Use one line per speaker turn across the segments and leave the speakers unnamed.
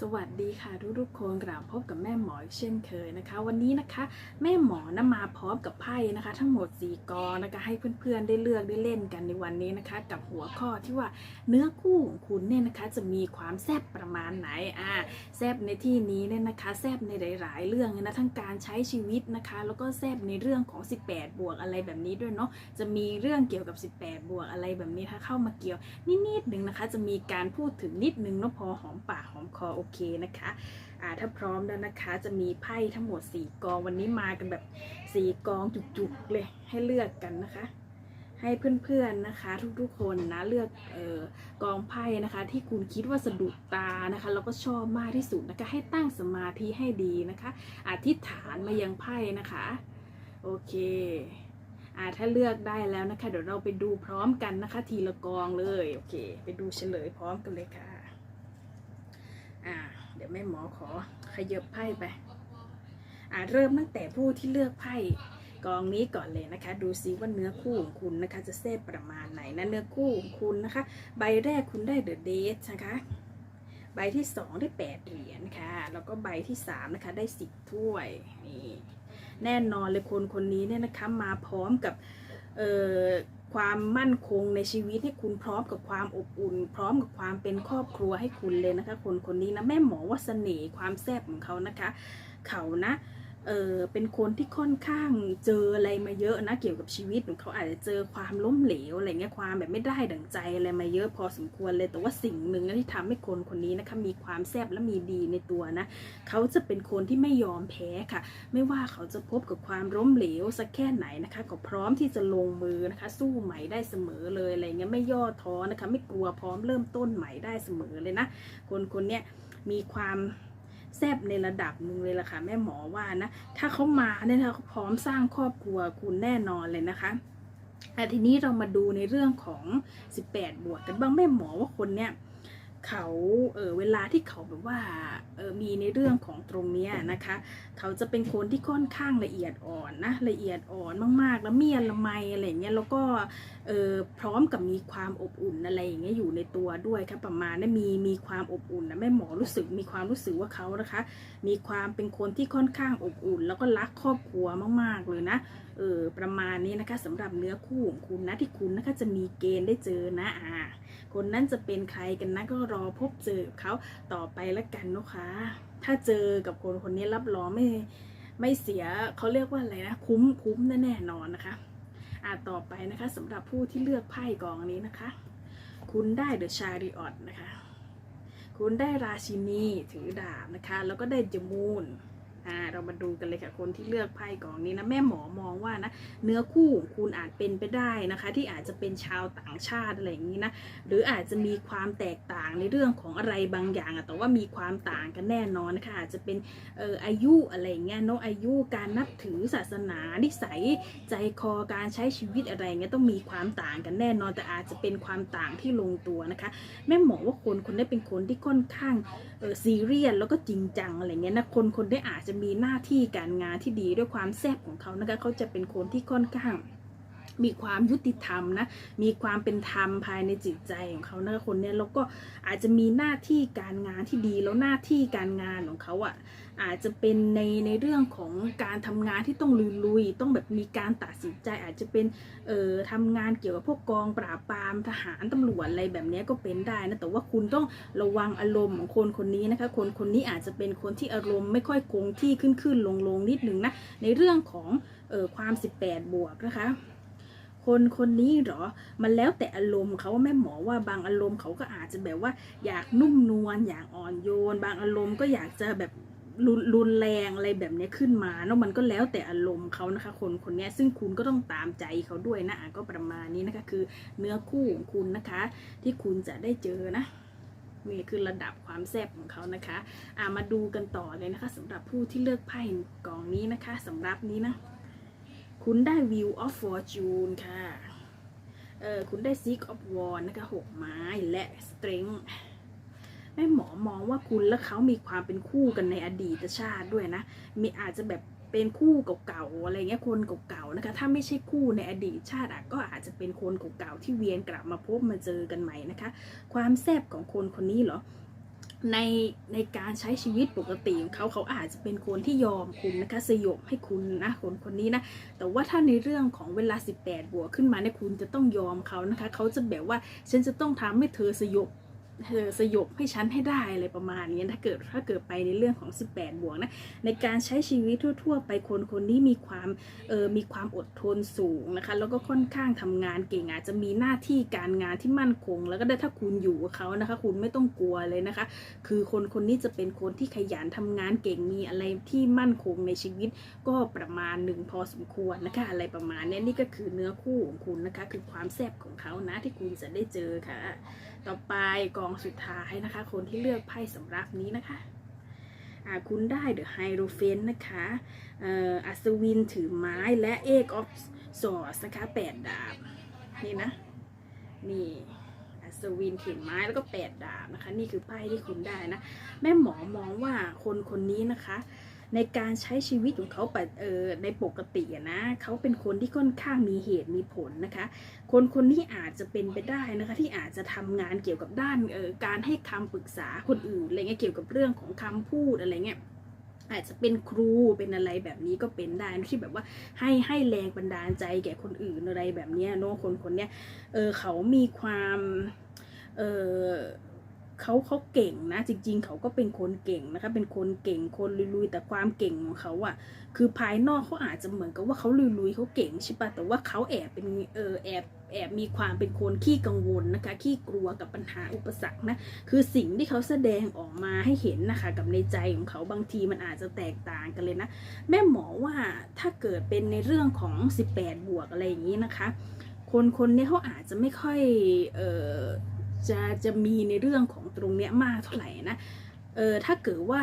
สวัสดีค่ะทุกทุกๆคนกลับพบกับแม่หมอเช่นเคยนะคะ วันนี้นะคะ แม่หมอนะมาพร้อมกับไพ่นะคะ ทั้งหมด4กอนะคะให้เพื่อนๆได้เลือกได้เล่นกันในวันนี้นะคะ กับหัวข้อที่ว่าเนื้อคู่ของคุณเนี่ยนะคะ จะมีความแซบประมาณไหนอ่าแซบในที่นี้เนี่ยนะคะแซบในหลาย ๆ เรื่องนะทั้งการใช้ชีวิตนะคะ แล้วก็แซบในเรื่องของ 18 บวกอะไรแบบนี้ด้วยเนาะจะมีเรื่องเกี่ยวกับ 18 บวกอะไรแบบนี้ถ้าเข้ามาเกี่ยวนิดๆหนึ่งนะคะ จะมีการพูดถึงนิดนึงเนาะพอหอมปากหอมคอเคนะคะอ่าถ้าพร้อมแล้วนะคะ จะมีไพ่ทั้งหมด 4 กองวันนี้มากันแบบ 4 กองจุกๆเลยให้เลือกกันนะคะ ให้เพื่อนๆนะคะ ทุกๆคนนะเลือกเออกองไพ่นะคะ ที่คุณคิดว่าสะดุดตานะคะแล้วก็ชอบมากที่สุดนะคะ ให้ตั้งสมาธิให้ดีนะคะอธิษฐานมายังไพ่นะคะโอเคอ่าถ้าเลือกได้แล้วนะคะ เดี๋ยวเราไปดูพร้อมกันนะคะ ทีละกองเลย โอเค ไปดูเฉลยพร้อมกันเลยค่ะ อ่า เดี๋ยวแม่หมอขอขยบไพ่ไปอ่าเริ่มตั้งแต่ผู้ที่เลือกไพ่กองนี้ก่อนเลยนะคะ ดูซิว่าเนื้อคู่ของคุณนะคะ จะแซ่บประมาณไหนนะเนื้อคู่ของคุณนะคะ ใบแรกคุณได้เดอะเดทนะคะ ใบที่สองได้แปดเหรียญค่ะ แล้วก็ใบที่สามนะคะ ได้สิบถ้วยนี่แน่นอนเลยคนคนนี้เนี่ยนะคะมาพร้อมกับเอ่อ ความมั่นคงในชีวิตให้คุณพร้อมกับความอบอุ่น พร้อมกับความเป็นครอบครัวให้คุณเลยนะคะ คนคนนี้นะแม่หมอว่าเสน่ห์ความแซ่บของเขานะคะ เขานะ เออเป็นคนที่ค่อนข้างเจออะไรมาเยอะนะเกี่ยวกับชีวิตของเขาอาจจะเจอความล้มเหลวอะไรเงี้ยความแบบไม่ได้ดั่งใจอะไรมาเยอะพอสมควรเลย แต่ว่าสิ่งหนึ่งที่ทำให้คนคนนี้นะคะมีความแซ่บและมีดีในตัวนะเขาจะเป็นคนที่ไม่ยอมแพ้ค่ะ ไม่ว่าเขาจะพบกับความล้มเหลวสักแค่ไหนนะคะ ก็พร้อมที่จะลงมือนะคะ สู้ใหม่ได้เสมอเลยอะไรเงี้ยไม่ย่อท้อนะคะ ไม่กลัวพร้อมเริ่มต้นใหม่ได้เสมอเลยนะ คนคนเนี้ยมีความ แซบในระดับหนึ่งเลยล่ะค่ะแม่หมอว่านะ ถ้าเขามาเนี่ยนะเขาพร้อมสร้างครอบครัวคุณแน่นอนเลยนะคะอ่ทีนี้เรามาดูในเรื่องของ 18 บวกกันบ้างแม่หมอว่าคนเนี่ย เขาเออเวลาที่เขาแบบว่าเออมีในเรื่องของตรงเนี้ยนะคะ เขาจะเป็นคนที่ค่อนข้างละเอียดอ่อนนะละเอียดอ่อนมากๆ แล้วเมียละไมอะไรอย่างเงี้ยแล้วก็เออพร้อมกับมีความอบอุ่นอะไรอย่างเงี้ยอยู่ในตัวด้วยครับประมาณนั้นมีมีความอบอุ่นนะแม่หมอรู้สึกมีความรู้สึกว่าเขานะคะ มีความเป็นคนที่ค่อนข้างอบอุ่น แล้วก็รักครอบครัวมาก ๆเลยนะเออประมาณนี้นะคะสำหรับเนื้อคู่ของคุณนะที่คุณนะคะจะมีเกณฑ์ได้เจอนะอ่า คนนั้นจะเป็นใครกันนะก็รอพบเจอเขาต่อไปล้วกันนะคะถ้าเจอกับคนคนนี้รับรองไม่ไม่เสียเขาเรียกว่าอะไรนะคุ้มคุ้มแน่แน่นอนนะคะอ่าต่อไปนะคะสำหรับผู้ที่เลือกไพ่กองนี้นะคะ คุณได้เดอะชาริออตนะคะ คุณได้ราชินีถือดาบนะคะ แล้วก็ได้จมูน อ่าเรามาดูกันเลยค่ะคนที่เลือกไพ่กองนี้นะแม่หมอมองว่านะเนื้อคู่ของคุณอาจเป็นไปได้นะคะ ที่อาจจะเป็นชาวต่างชาติอะไรอย่างนี้นะหรืออาจจะมีความแตกต่างในเรื่องของอะไรบางอย่างอะแต่ว่ามีความต่างกันแน่นอนนะคะอาจจะเป็นเอ่ออายุอะไรอย่างเงี้ยเนาะอายุการนับถือศาสนานิสัยใจคอการใช้ชีวิตอะไรเงี้ยต้องมีความต่างกันแน่นอน แต่อาจจะเป็นความต่างที่ลงตัวนะคะ แม่หมอว่าคนคนได้เป็นคนที่ค่อนข้างเออซีเรียสแล้วก็จริงจังอะไรเงี้ยนะคนคนได้อาจจะมีหน้าที่การงานที่ดีด้วยความแซ่บของเขานะคะเขาจะเป็นคนที่ค่อนข้าง มีความยุติธรรมนะ มีความเป็นธรรมภายในจิตใจของเขานะคนเนี้ยแล้วก็อาจจะมีหน้าที่การงานที่ดีแล้วหน้าที่การงานของเขาอะอาจจะเป็นในในเรื่องของการทำงานที่ต้องลุยๆต้องแบบมีการตัดสินใจ อาจจะเป็นเอ่อทำงานเกี่ยวกับพวกกองปราบปรามทหารตำรวจอะไรแบบนี้ก็เป็นได้นะแต่ว่าคุณต้องระวังอารมณ์ของคนคนนี้นะคะ คนคนนี้อาจจะเป็นคนที่อารมณ์ไม่ค่อยคงที่ขึ้นขึ้นลงลงนิดนึงนะในเรื่องของเอ่อความ 18 บวกนะคะ คนคนนี้หรอ มันแล้วแต่อารมณ์เขาว่าแม่หมอว่าบางอารมณ์เขาก็อาจจะแบบว่าอยากนุ่มนวลอยากอ่อนโยน บางอารมณ์ก็อยากจะแบบรุนแรงอะไรแบบนี้ขึ้นมาเนาะมันก็แล้วแต่อารมณ์เขานะคะ คนคนนี้ซึ่งคุณก็ต้องตามใจเขาด้วยนะอะก็ประมาณนี้นะคะ คือเนื้อคู่ของคุณนะคะ ที่คุณจะได้เจอนะนี่คือระดับความแซ่บของเขานะคะอะมาดูกันต่อเลยนะคะสำหรับผู้ที่เลือกไพ่กองนี้นะคะสำหรับนี้นะ คุณได้ View of Fortune ค่ะเออคุณได้ Six of Wands นะคะหกไม้และ Strength แม่หมอมองว่าคุณและเขามีความเป็นคู่กันในอดีตชาติด้วยนะ มีอาจจะแบบเป็นคู่เก่าๆอะไรเงี้ยคนเก่าๆนะคะ ถ้าไม่ใช่คู่ในอดีตชาติอะก็อาจจะเป็นคนเก่าๆที่เวียนกลับมาพบมาเจอกันใหม่นะคะ ความแซ่บของคนคนนี้เหรอ ในในการใช้ชีวิตปกติของเขาเขาอาจจะเป็นคนที่ยอมคุณนะคะสยบให้คุณนะคนคนนี้นะแต่ว่าถ้าในเรื่องของเวลา 18 บวกขึ้นมาเนี่ยคุณจะต้องยอมเขานะคะ เขาจะแบบว่าฉันจะต้องทำให้เธอสยบ เธอสยบให้ฉันให้ได้อะไรประมาณนี้ถ้าเกิดถ้าเกิดไปในเรื่องของ 18 บวกนะในการใช้ชีวิตทั่ว ๆ ไปคนคนนี้มีความเออมีความอดทนสูงนะคะแล้วก็ค่อนข้างทำงานเก่งอาจจะมีหน้าที่การงานที่มั่นคง แล้วก็ได้ถ้าคุณอยู่กับเขานะคะ คุณไม่ต้องกลัวเลยนะคะ คือคนคนนี้จะเป็นคนที่ขยันทำงานเก่งมีอะไรที่มั่นคงในชีวิตก็ประมาณหนึ่งพอสมควรนะคะอะไรประมาณนี้นี่ก็คือเนื้อคู่ของคุณนะคะ คือความแซ่บของเขานะที่คุณจะได้เจอค่ะ ต่อไปกองสุดท้ายนะคะ คนที่เลือกไพ่สำรับนี้นะคะคุณได้เดอะไฮโรเฟนนะคะอ,อ,อัศวินถือไม้และเอกออฟสอสนะคะแปดดาบ นี่นะ นี่อัศวินถือไม้แล้วก็แปดดาบนะคะ นี่คือไพ่ที่คุณได้นะ แม่หมอมองว่าคนคนนี้นะคะ ในการใช้ชีวิตของเขาปเออในปกตินะเขาเป็นคนที่ค่อนข้างมีเหตุมีผลนะคะ คนคนนี้อาจจะเป็นไปได้นะคะที่อาจจะทำงานเกี่ยวกับด้านเออการให้คำปรึกษาคนอื่นอะไรเงี้ยเกี่ยวกับเรื่องของคำพูดอะไรเงี้ยอาจจะเป็นครูเป็นอะไรแบบนี้ก็เป็นได้ที่แบบว่าให้ให้แรงบันดาลใจแก่คนอื่นอะไรแบบนี้เนอะคนคนเนี้ยเออเขามีความเออ เขาเขาเก่งนะ จริง ๆ เขาก็เป็นคนเก่งนะคะ เป็นคนเก่งคนลุยๆแต่ความเก่งของเขาอะคือภายนอกเขาอาจจะเหมือนกับว่าเขาลุยๆเขาเก่งใช่ปะแต่ว่าเขาแอบเป็นเออแอบแอบมีความเป็นคนขี้กังวลนะคะขี้กลัวกับปัญหาอุปสรรคนะคือสิ่งที่เขาแสดงออกมาให้เห็นนะคะ กับในใจของเขาบางทีมันอาจจะแตกต่างกันเลยนะ แม่หมอว่าถ้าเกิดเป็นในเรื่องของ 18 บวกอะไรอย่างนี้นะคะ คนคนนี้เขาอาจจะไม่ค่อยเออ จะจะมีในเรื่องของตรงเนี้ยมากเท่าไหร่นะเออถ้าเกิดว่า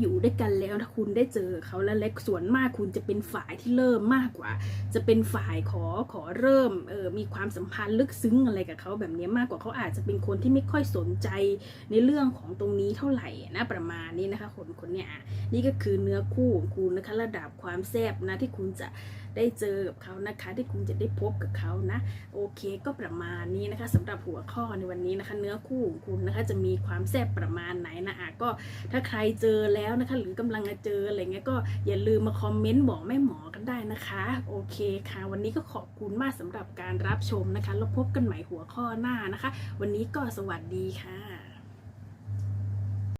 อยู่ด้วยกันแล้วถ้าคุณได้เจอเขาแล้วเล็กส่วนมากคุณจะเป็นฝ่ายที่เริ่มมากกว่า จะเป็นฝ่ายขอขอเริ่มเออมีความสัมพันธ์ลึกซึ้งอะไรกับเขาแบบนี้มากกว่าเขาอาจจะเป็นคนที่ไม่ค่อยสนใจในเรื่องของตรงนี้เท่าไหร่นะประมาณนี้นะคะคนคนเนี้ยนี่ก็คือเนื้อคู่ของคุณนะคะระดับความแซบนะที่คุณจะได้เจอกับเขานะคะที่คุณจะได้พบกับเขานะโอเคก็ประมาณนี้นะคะสำหรับหัวข้อในวันนี้นะคะ เนื้อคู่ของคุณนะคะจะมีความแซบประมาณไหนนะอะก็ถ้าใครเจอแล้วแล้วนะคะ หรือกำลังจะเจออะไรเงี้ยก็อย่าลืมมาคอมเมนต์บอกแม่หมอกันได้นะคะ โอเคค่ะ วันนี้ก็ขอบคุณมากสำหรับการรับชมนะคะแล้วพบกันใหม่หัวข้อหน้านะคะ วันนี้ก็สวัสดีค่ะ